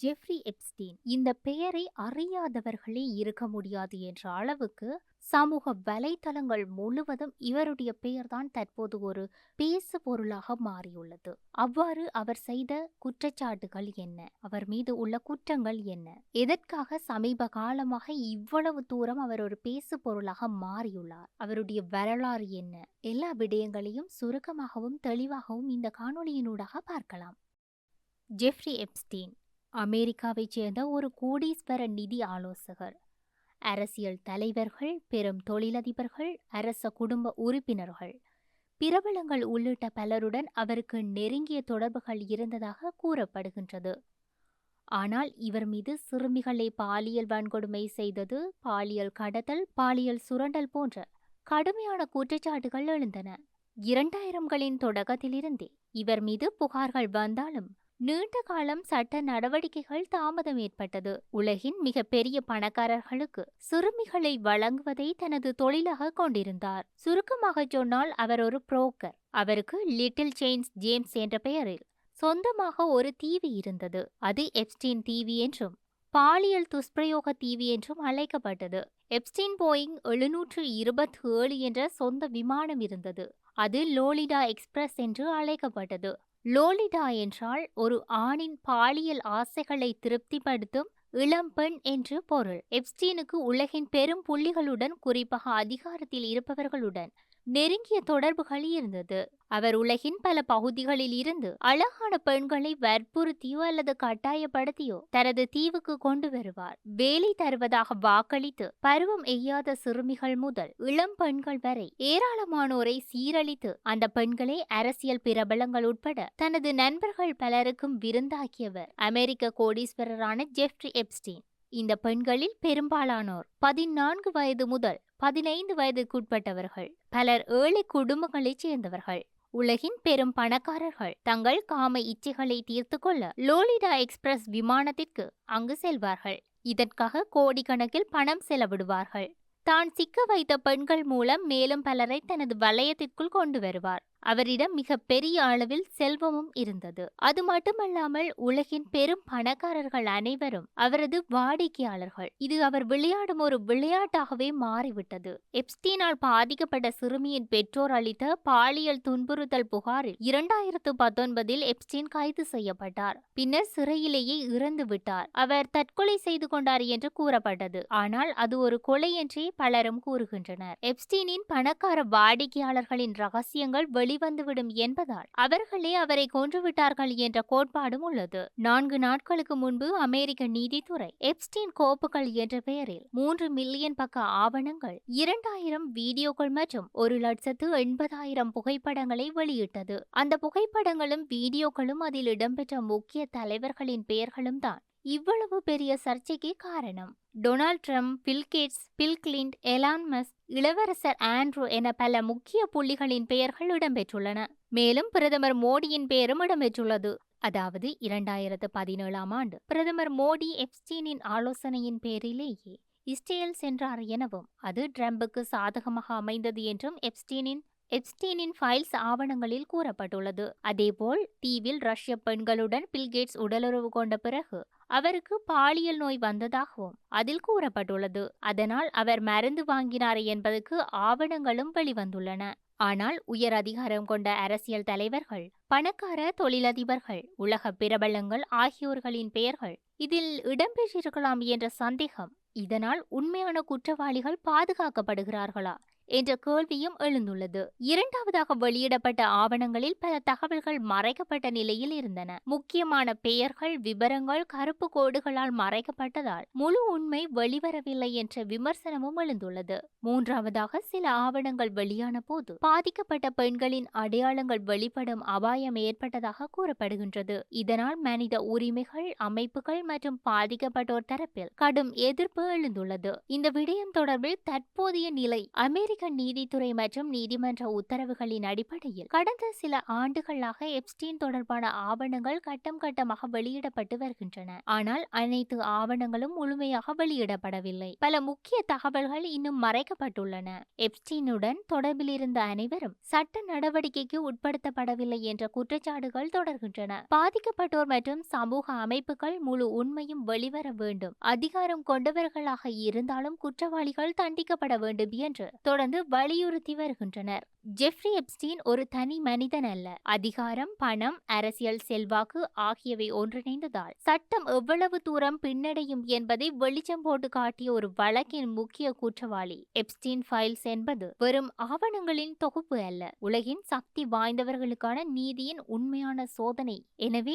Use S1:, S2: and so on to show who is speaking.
S1: Jeffrey Epstein இந்த பெயரை அறியாதவர்களே இருக்க முடியாது என்ற அளவுக்கு சமூக வலைதளங்கள் முழுவதும் இவருடைய பெயர்தான் தற்போது ஒரு பேசு பொருளாக மாறியுள்ளது. அவ்வாறு அவர் செய்த குற்றச்சாட்டுகள் என்ன? அவர் மீது உள்ள குற்றங்கள் என்ன? எதற்காக சமீப காலமாக இவ்வளவு தூரம் அவர் ஒரு பேசு பொருளாக மாறியுள்ளார்? அவருடைய வரலாறு என்ன? எல்லா விடயங்களையும் சுருக்கமாகவும் தெளிவாகவும் இந்த காணொளியினூடாக பார்க்கலாம். ஜெஃப்ரி எப்ஸ்டீன் அமெரிக்காவைச் சேர்ந்த ஒரு கோடீஸ்வர நிதி ஆலோசகர். அரசியல் தலைவர்கள் பெரும் தொழிலதிபர்கள் அரச குடும்ப உறுப்பினர்கள். பிரபலங்கள் உள்ளிட்ட பலருடன் அவருக்கு நெருங்கிய தொடர்புகள் இருந்ததாக கூறப்படுகின்றது. ஆனால் இவர் மீது சிறுமிகளை பாலியல் வன்கொடுமை செய்தது பாலியல் கடத்தல் பாலியல் சுரண்டல் போன்ற கடுமையான குற்றச்சாட்டுகள் எழுந்தன. இரண்டாயிரம்களின் தொடக்கத்திலிருந்தே இவர் மீது புகார்கள் வந்தாலும் நீண்ட காலம் சட்ட நடவடிக்கைகள் தாமதம் ஏற்பட்டது. உலகின் மிக பெரிய பணக்காரர்களுக்கு சிறுமிகளை வழங்குவதை தனது தொழிலாக கொண்டிருந்தார். சுருக்கமாக சொன்னால் அவர் ஒரு புரோக்கர். அவருக்கு லிட்டில் செயின்ஸ் ஜேம்ஸ் என்ற பெயரில் சொந்தமாக ஒரு தீவி இருந்தது. அது எப்ஸ்டீன் தீவி என்றும் பாலியல் துஷ்பிரயோக தீவி என்றும் அழைக்கப்பட்டது. எப்ஸ்டீன் போயிங் எழுநூற்று இருபத்தி ஏழு என்ற சொந்த விமானம் இருந்தது. அது லோலிடா எக்ஸ்பிரஸ் என்று அழைக்கப்பட்டது. லோலிடா என்றால் ஒரு ஆணின் பாலியல் ஆசைகளை திருப்திப்படுத்தும் இளம்பெண் என்று பொருள். எப்ஸ்டீனுக்கு உலகின் பெரும் புள்ளிகளுடன் குறிப்பாக அதிகாரத்தில் இருப்பவர்களுடன். நெருங்கிய தொடர்புகள் இருந்தது. அவர் உலகின் பல பகுதிகளில் இருந்து அழகான பெண்களை வற்புறுத்தியோ அல்லது கட்டாயப்படுத்தியோ தனது தீவுக்கு கொண்டு வருவார். வேலை தருவதாக வாக்களித்து பருவம் எய்யாத சிறுமிகள் முதல் இளம் பெண்கள் வரை ஏராளமானோரை சீரழித்து அந்த பெண்களை அரசியல் பிரபலங்கள் உட்பட தனது நண்பர்கள் பலருக்கும் விருந்தாக்கியவர் அமெரிக்க கோடீஸ்வரரான ஜெஃப்ரி எப்ஸ்டீன். இந்த பெண்களில் பெரும்பாலானோர் பதினான்கு வயது முதல் பதினைந்து வயதுக்குட்பட்டவர்கள். பலர் ஏழை குடும்பங்களைச் சேர்ந்தவர்கள். உலகின் பெரும் பணக்காரர்கள் தங்கள் காம இச்சைகளை தீர்த்து கொள்ள லோலிடா எக்ஸ்பிரஸ் விமானத்திற்கு அங்கு செல்வார்கள். இதற்காக கோடிக்கணக்கில் பணம் செலவிடுவார்கள். தான் சிக்க வைத்த பெண்கள் மூலம் மேலும் பலரை தனது வலயத்திற்குள் கொண்டு வருவார். அவரிடம் மிக பெரிய அளவில் செல்வமும் இருந்தது. அது மட்டுமல்லாமல் உலகின் பெரும் பணக்காரர்கள் அனைவரும் அவரது வாடிக்கையாளர்கள். இது அவர் விளையாடும் ஒரு விளையாட்டாகவே மாறிவிட்டது. எப்ஸ்டீனால் பாதிக்கப்பட்ட சிறுமியின் பெற்றோர் அளித்த பாலியல் துன்புறுத்தல் புகாரில் இரண்டாயிரத்து பத்தொன்பதில் எப்ஸ்டீன் கைது செய்யப்பட்டார். பின்னர் சிறையிலேயே இறந்து விட்டார். அவர் தற்கொலை செய்து கொண்டார் என்று கூறப்பட்டது. ஆனால் அது ஒரு கொலை என்றே பலரும் கூறுகின்றனர். எப்ஸ்டீனின் பணக்கார வாடிக்கையாளர்களின் ரகசியங்கள் வெளிவந்துவிடும் என்பதால் அவர்களே அவரை கொன்றுவிட்டார்கள் என்ற கோட்பாடும் உள்ளது. நான்கு நாட்களுக்கு முன்பு அமெரிக்க நீதித்துறை எப்ஸ்டீன் கோப்புகள் என்ற பெயரில் மூன்று மில்லியன் பக்க ஆவணங்கள் இரண்டாயிரம் வீடியோக்கள் மற்றும் ஒரு லட்சத்து எண்பதாயிரம் புகைப்படங்களை வெளியிட்டது. அந்த புகைப்படங்களும் வீடியோக்களும் அதில் இடம்பெற்ற முக்கிய தலைவர்களின் பெயர்களும் தான் இவ்வளவு பெரிய சர்ச்சைக்கு காரணம். Donald Trump Bill Gates Bill Clint Elon Musk இளவரசர் ஆண்ட்ரூ என பல முக்கிய புள்ளிகளின் பெயர்கள் இடம்பெற்றுள்ளன. மேலும் பிரதமர் மோடியின் பெயரும் இடம்பெற்றுள்ளது. அதாவது இரண்டாயிரத்து பதினேழாம் ஆண்டு பிரதமர் மோடி எப்ஸ்டீனின் ஆலோசனையின் பேரிலேயே இஸ்ரேல் சென்றார் எனவும் அது ட்ரம்புக்கு சாதகமாக அமைந்தது என்றும் எப்ஸ்டீனின் எப்ஸ்டீனின் ஃபைல்ஸ் ஆவணங்களில் கூறப்பட்டுள்ளது. அதேபோல் தீவில் ரஷ்ய பெண்களுடன் பில்கேட்ஸ் உடலுறவு கொண்ட பிறகு அவருக்கு பாலியல் நோய் வந்ததாகவும் அதில் கூறப்பட்டுள்ளது. அதனால் அவர் மருந்து வாங்கினார் என்பதற்கு ஆவணங்களும் வெளிவந்துள்ளன. ஆனால் உயர் அதிகாரம் கொண்ட அரசியல் தலைவர்கள் பணக்கார தொழிலதிபர்கள் உலக பிரபலங்கள் ஆகியோர்களின் பெயர்கள் இதில் இடம்பெற்றிருக்கலாம் என்ற சந்தேகம். இதனால் உண்மையான குற்றவாளிகள் பாதுகாக்கப்படுகிறார்களா? என்ற கேள்வியும் எழுந்துள்ளது. இரண்டாவதாக வெளியிடப்பட்ட ஆவணங்களில் பல தகவல்கள் மறைக்கப்பட்ட நிலையில் இருந்தன. முக்கியமான பெயர்கள் விவரங்கள் கருப்பு கோடுகளால் மறைக்கப்பட்டதால் முழு உண்மை வெளிவரவில்லை என்ற விமர்சனமும் எழுந்துள்ளது. மூன்றாவதாக சில ஆவணங்கள் வெளியான போது பாதிக்கப்பட்ட பெண்களின் அடையாளங்கள் வெளிப்படும் அபாயம் ஏற்பட்டதாக கூறப்படுகின்றது. இதனால் மனித உரிமைகள் அமைப்புகள் மற்றும் பாதிக்கப்பட்டோர் தரப்பில் கடும் எதிர்ப்பு எழுந்துள்ளது. இந்த விடயம் தொடர்பில் தற்போதைய நிலை அமெரிக்க அமெரிக்க நீதித்துறை மற்றும் நீதிமன்ற உத்தரவுகளின் அடிப்படையில் கடந்த சில ஆண்டுகளாக எப்ஸ்டீன் தொடர்பான ஆவணங்கள் கட்டம் கட்டமாக வெளியிடப்பட்டு வருகின்றன. ஆனால் அனைத்து ஆவணங்களும் முழுமையாக வெளியிடப்படவில்லை. பல முக்கிய தகவல்கள் இன்னும் மறைக்கப்பட்டுள்ளன. எப்ஸ்டீனுடன் தொடர்பில் இருந்த அனைவரும் சட்ட நடவடிக்கைக்கு உட்படுத்தப்படவில்லை என்ற குற்றச்சாட்டுகள் தொடர்கின்றன. பாதிக்கப்பட்டோர் மற்றும் சமூக அமைப்புகள் முழு உண்மையும் வெளிவர வேண்டும். அதிகாரம் கொண்டவர்களாக இருந்தாலும் குற்றவாளிகள் தண்டிக்கப்பட வேண்டும் என்று தொடர்ந்து வலியுறுத்தி வருகின்றனர். ஜெஃப்ரி எப்ஸ்டீன் ஒரு தனி மனிதன் அல்ல. அதிகாரம் பணம் அரசியல் செல்வாக்கு ஆகியவை ஒன்றிணைந்ததால். சட்டம் எவ்வளவு தூரம் பின்னடையும் என்பதை வெளிச்சம் போட்டு காட்டிய ஒரு வழக்கின் முக்கிய குற்றவாளி எப்ஸ்டீன் ஃபைல்ஸ் என்பது வெறும் ஆவணங்களின் தொகுப்பு அல்ல. உலகின் சக்தி வாய்ந்தவர்களுக்கான நீதியின் உண்மையான சோதனை. எனவே